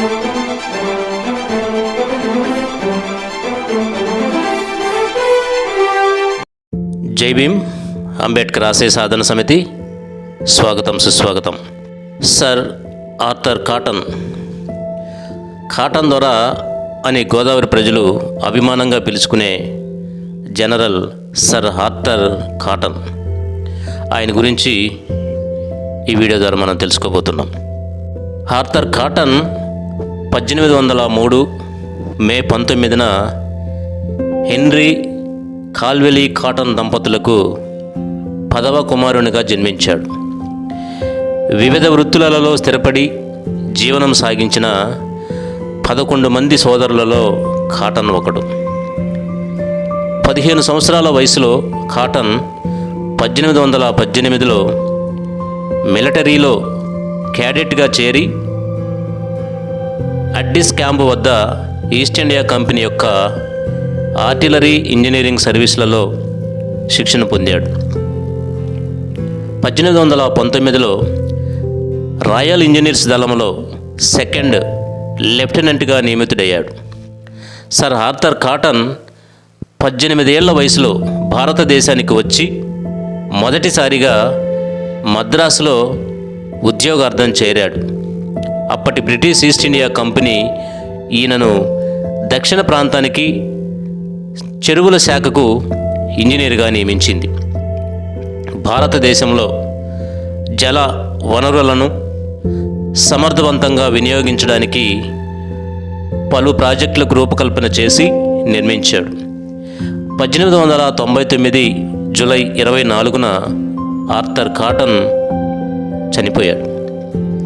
జై భీమ్ అంబేద్కర్ ఆశయ సాధన సమితి. స్వాగతం సుస్వాగతం. Sir Arthur cotton. కాటన్ ద్వారా అని గోదావరి ప్రజలు అభిమానంగా పిలుచుకునే జనరల్ సర్ ఆర్థర్ కాటన్. ఆయన గురించి ఈ వీడియో ద్వారా మనం తెలుసుకోబోతున్నాం. ఆర్థర్ కాటన్ పద్దెనిమిది వందల మూడు మే పంతొమ్మిదిన హెన్రీ కాల్వెలీ కాటన్ దంపతులకు పదవ కుమారునిగా జన్మించాడు. వివిధ వృత్తులలో స్థిరపడి జీవనం సాగించిన పదకొండు మంది సోదరులలో కాటన్ ఒకడు. పదిహేను సంవత్సరాల వయసులో కాటన్ పద్దెనిమిది వందల పద్దెనిమిదిలో మిలిటరీలో క్యాడెట్గా చేరి అడ్డిస్ క్యాంపు వద్ద ఈస్ట్ ఇండియా కంపెనీ యొక్క ఆర్టిలరీ ఇంజనీరింగ్ సర్వీసులలో శిక్షణ పొందాడు. పద్దెనిమిది వందల పంతొమ్మిదిలో రాయల్ ఇంజనీర్స్ దళంలో సెకండ్ లెఫ్టినెంట్గా నియమితుడయ్యాడు. సర్ ఆర్థర్ కాటన్ పద్దెనిమిదేళ్ళ వయసులో భారతదేశానికి వచ్చి మొదటిసారిగా మద్రాసులో ఉద్యోగార్థం చేరాడు. అప్పటి బ్రిటిష్ ఈస్ట్ ఇండియా కంపెనీ ఈయనను దక్షిణ ప్రాంతానికి చెరువుల శాఖకు ఇంజనీర్గా నియమించింది. భారతదేశంలో జల వనరులను సమర్థవంతంగా వినియోగించడానికి పలు ప్రాజెక్టులకు రూపకల్పన చేసి నిర్మించాడు. పద్దెనిమిది వందల తొంభై తొమ్మిది జూలై ఇరవై నాలుగున ఆర్థర్ కాటన్ చనిపోయాడు.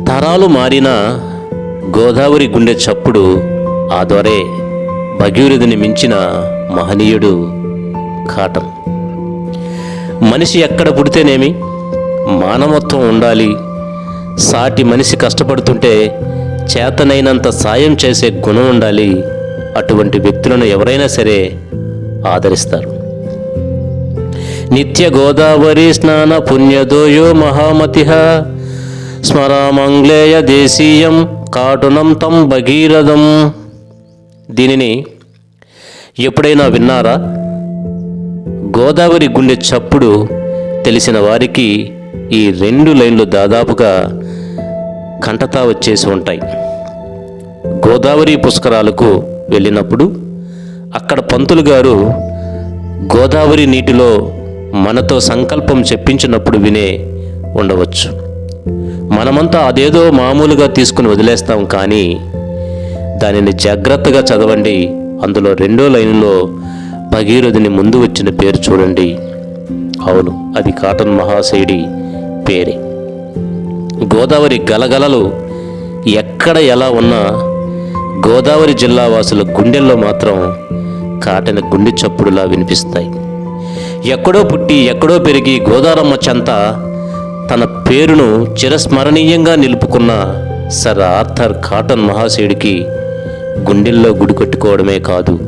తరాలు మారిన గోదావరి గుండె చప్పుడు ఆ ద్వారే భగీరథుని మించిన మహనీయుడు కాటన్ మనిషి ఎక్కడ పుడితేనేమి? మానవత్వం ఉండాలి. సాటి మనిషి కష్టపడుతుంటే చేతనైనంత సాయం చేసే గుణం ఉండాలి. అటువంటి వ్యక్తులను ఎవరైనా సరే ఆదరిస్తారు. నిత్య గోదావరి స్నాన పుణ్యదోయో మహామతిహ స్మరామంగ్లేయ దేశీయం కాటునం తం భగీరథం. దీనిని ఎప్పుడైనా విన్నారా? గోదావరి గుండె చప్పుడు తెలిసిన వారికి ఈ రెండు లైన్లు దాదాపుగా కంటతా వచ్చేసి ఉంటాయి. గోదావరి పుష్కరాలకు వెళ్ళినప్పుడు అక్కడ పంతులు గారు గోదావరి నీటిలో మనతో సంకల్పం చెప్పించినప్పుడు వినే ఉండవచ్చు. మనమంతా అదేదో మామూలుగా తీసుకుని వదిలేస్తాం కానీ దానిని జాగ్రత్తగా చదవండి. అందులో రెండో లైన్లో భగీరథుని ముందు వచ్చిన పేరు చూడండి. అవును అది కాటన్ మహాశయుడి పేరే. గోదావరి గలగలలు ఎక్కడ ఎలా ఉన్నా గోదావరి జిల్లా వాసుల గుండెల్లో మాత్రం కాటన గుండె చప్పుడులా వినిపిస్తాయి. ఎక్కడో పుట్టి ఎక్కడో పెరిగి గోదారమ్మ చెంత తన పేరును చిరస్మరణీయంగా నిలుపుకున్న సర్ ఆర్థర్ కాటన్ మహాశయుడికి గుండెల్లో గుడి కట్టుకోవడమే కాదు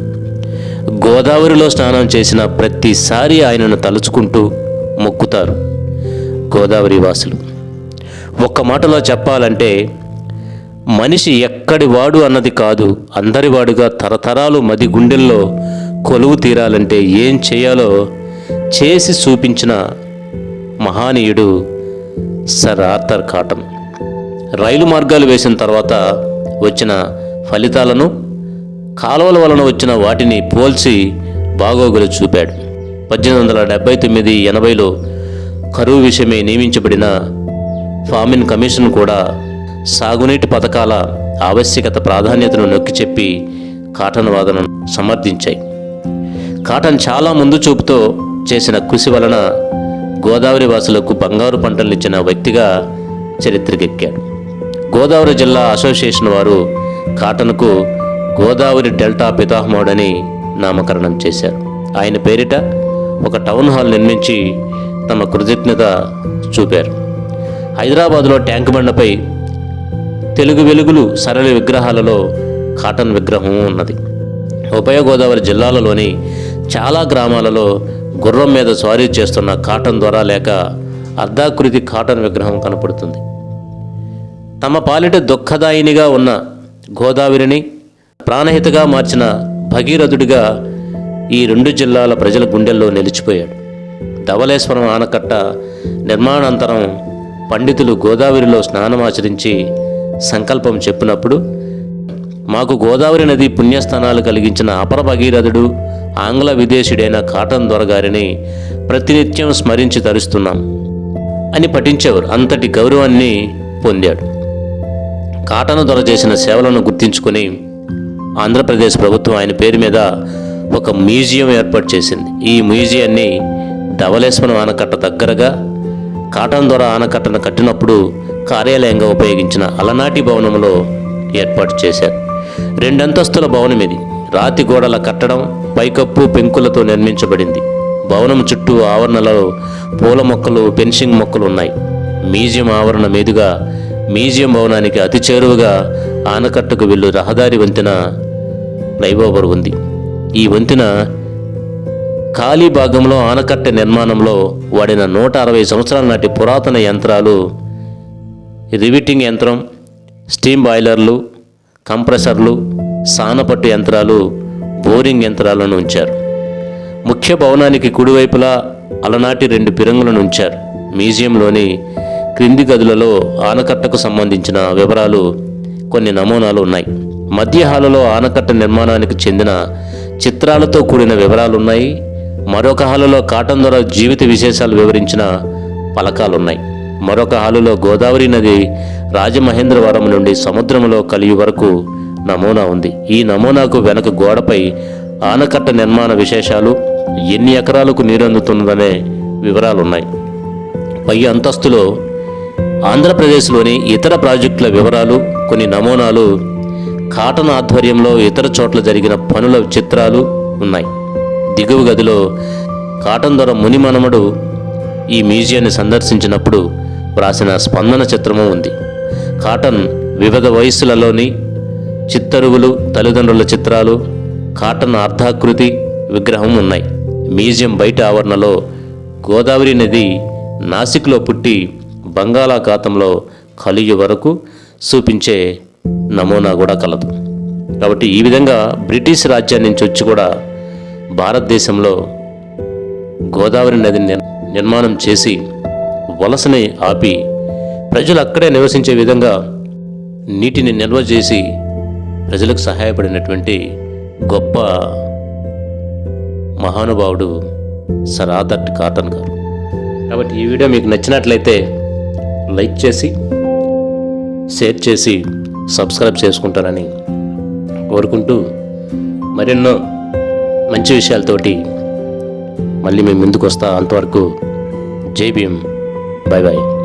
గోదావరిలో స్నానం చేసిన ప్రతిసారి ఆయనను తలుచుకుంటూ మొక్కుతారు గోదావరి వాసులు. ఒక్క మాటలో చెప్పాలంటే మనిషి ఎక్కడి వాడు అన్నది కాదు అందరివాడుగా తరతరాలు మది గుండెల్లో కొలువు తీరాలంటే ఏం చేయాలో చేసి చూపించిన మహానీయుడు సర్ ఆర్థర్ కాటన్ రైలు మార్గాలు వేసిన తర్వాత వచ్చిన ఫలితాలను కాలువల వలన వచ్చిన వాటిని పోల్చి బాగోగులు చూపాడు. పద్దెనిమిది వందల డెబ్బై తొమ్మిది ఎనభైలో కరువు విషయమై నియమించబడిన ఫామిన్ కమిషన్ కూడా సాగునీటి పథకాల ఆవశ్యకత ప్రాధాన్యతను నొక్కి చెప్పి కాటన్ వాదనను సమర్థించాయి. కాటన్ చాలా ముందు చూపుతో చేసిన కృషి వలన గోదావరి వాసులకు బంగారు పంటలు ఇచ్చిన వ్యక్తిగా చరిత్రకెక్కాడు. గోదావరి జిల్లా అసోసియేషన్ వారు కాటన్కు గోదావరి డెల్టా పితామహుడని నామకరణం చేశారు. ఆయన పేరిట ఒక టౌన్ హాల్ నిర్మించి తమ కృతజ్ఞత చూపారు. హైదరాబాదులో ట్యాంక్ బండపై తెలుగు వెలుగులు సరళి విగ్రహాలలో కాటన్ విగ్రహం ఉన్నది. ఉభయ గోదావరి జిల్లాలలోని చాలా గ్రామాలలో గుర్రం మీద స్వారీ చేస్తున్న కాటన్ ద్వారా లేక అర్ధాకృతి కాటన్ విగ్రహం కనపడుతుంది. తమ పాలిట దుఃఖదాయినిగా ఉన్న గోదావరిని ప్రాణహితగా మార్చిన భగీరథుడిగా ఈ రెండు జిల్లాల ప్రజల గుండెల్లో నిలిచిపోయాడు. ధవళేశ్వరం ఆనకట్ట నిర్మాణాంతరం పండితులు గోదావరిలో స్నానమాచరించి సంకల్పం చెప్పినప్పుడు మాకు గోదావరి నది పుణ్యస్థానాలు కలిగించిన అపర భగీరథుడు ఆంగ్ల విదేశీయుడైన కాటన్ దొరగారిని ప్రతినిత్యం స్మరించి తరుస్తున్నాం అని పఠించేవారు. అంతటి గౌరవాన్ని పొందాడు. కాటన్ దొర చేసిన సేవలను గుర్తించుకొని ఆంధ్రప్రదేశ్ ప్రభుత్వం ఆయన పేరు మీద ఒక మ్యూజియం ఏర్పాటు చేసింది. ఈ మ్యూజియాన్ని ధవళేశ్వరం ఆనకట్ట దగ్గరగా కాటన్ దొర ఆనకట్టను కట్టినప్పుడు కార్యాలయంగా ఉపయోగించిన అలనాటి భవనంలో ఏర్పాటు చేశారు. రెండంతస్తుల భవనం ఇది రాతి గోడల కట్టడం పైకప్పు పెంకులతో నిర్మించబడింది. భవనం చుట్టూ ఆవరణలో పూల మొక్కలు పెన్షింగ్ మొక్కలు ఉన్నాయి. మ్యూజియం ఆవరణ మీదుగా మ్యూజియం భవనానికి అతి చేరువగా ఆనకట్టకు వెళ్ళు రహదారి వంతెన ఫ్లైఓవర్ ఉంది. ఈ వంతెన ఖాళీ భాగంలో ఆనకట్ట నిర్మాణంలో వాడిన నూట అరవై సంవత్సరాల నాటి పురాతన యంత్రాలు రివిటింగ్ యంత్రం స్టీమ్ బాయిలర్లు కంప్రెసర్లు సానపట్టు యంత్రాలు బోరింగ్ యంత్రాలను ఉంచారు. ముఖ్య భవనానికి కుడివైపులా అలనాటి రెండు పిరంగులను ఉంచారు. మ్యూజియంలోని క్రింది గదులలో ఆనకట్టకు సంబంధించిన వివరాలు కొన్ని నమూనాలు ఉన్నాయి. మధ్య హాలులో ఆనకట్ట నిర్మాణానికి చెందిన చిత్రాలతో కూడిన వివరాలు ఉన్నాయి మరొక హాలులో కాటన్ ద్వారా జీవిత విశేషాలు వివరించిన పలకాలున్నాయి. మరొక హాలులో గోదావరి నది రాజమహేంద్రవరం నుండి సముద్రంలో కలిగి వరకు నమూనా ఉంది. ఈ నమూనాకు వెనక గోడపై ఆనకట్ట నిర్మాణ విశేషాలు ఎన్ని ఎకరాలకు నీరందుతున్నదనే వివరాలున్నాయి. పై అంతస్తులో ఆంధ్రప్రదేశ్లోని ఇతర ప్రాజెక్టుల వివరాలు కొన్ని నమూనాలు కాటన్ ఆధ్వర్యంలో ఇతర చోట్ల జరిగిన పనుల చిత్రాలు ఉన్నాయి. దిగువ గదిలో కాటన్ దొర మునిమనమడు ఈ మ్యూజియాన్ని సందర్శించినప్పుడు వ్రాసిన స్పందన చిత్రము ఉంది. కాటన్ వివిధ వయస్సులలోని చిత్తరువులు తల్లిదండ్రుల చిత్రాలు కాటన్ అర్ధాకృతి విగ్రహం ఉన్నాయి. మ్యూజియం బయట ఆవరణలో గోదావరి నది నాసిక్లో పుట్టి బంగాళాఖాతంలో కలియు వరకు చూపించే నమూనా కూడా కలదు. కాబట్టి ఈ విధంగా బ్రిటిష్ రాజ్యం నుంచి వచ్చి కూడా భారతదేశంలో గోదావరి నదిని నిర్- నిర్మాణం చేసి వలసని ఆపి ప్రజలు అక్కడే నివసించే విధంగా నీటిని నిల్వ చేసి ప్రజలకు సహాయపడినటువంటి గొప్ప మహానుభావుడు సర్ ఆదర్ట్ కాటన్ గారు. కాబట్టి ఈ వీడియో మీకు నచ్చినట్లయితే లైక్ చేసి షేర్ చేసి సబ్స్క్రైబ్ చేసుకుంటారని కోరుకుంటూ మరెన్నో మంచి విషయాలతోటి మళ్ళీ మేము ముందుకు వస్తా అంతవరకు జై భీమ్. Bye bye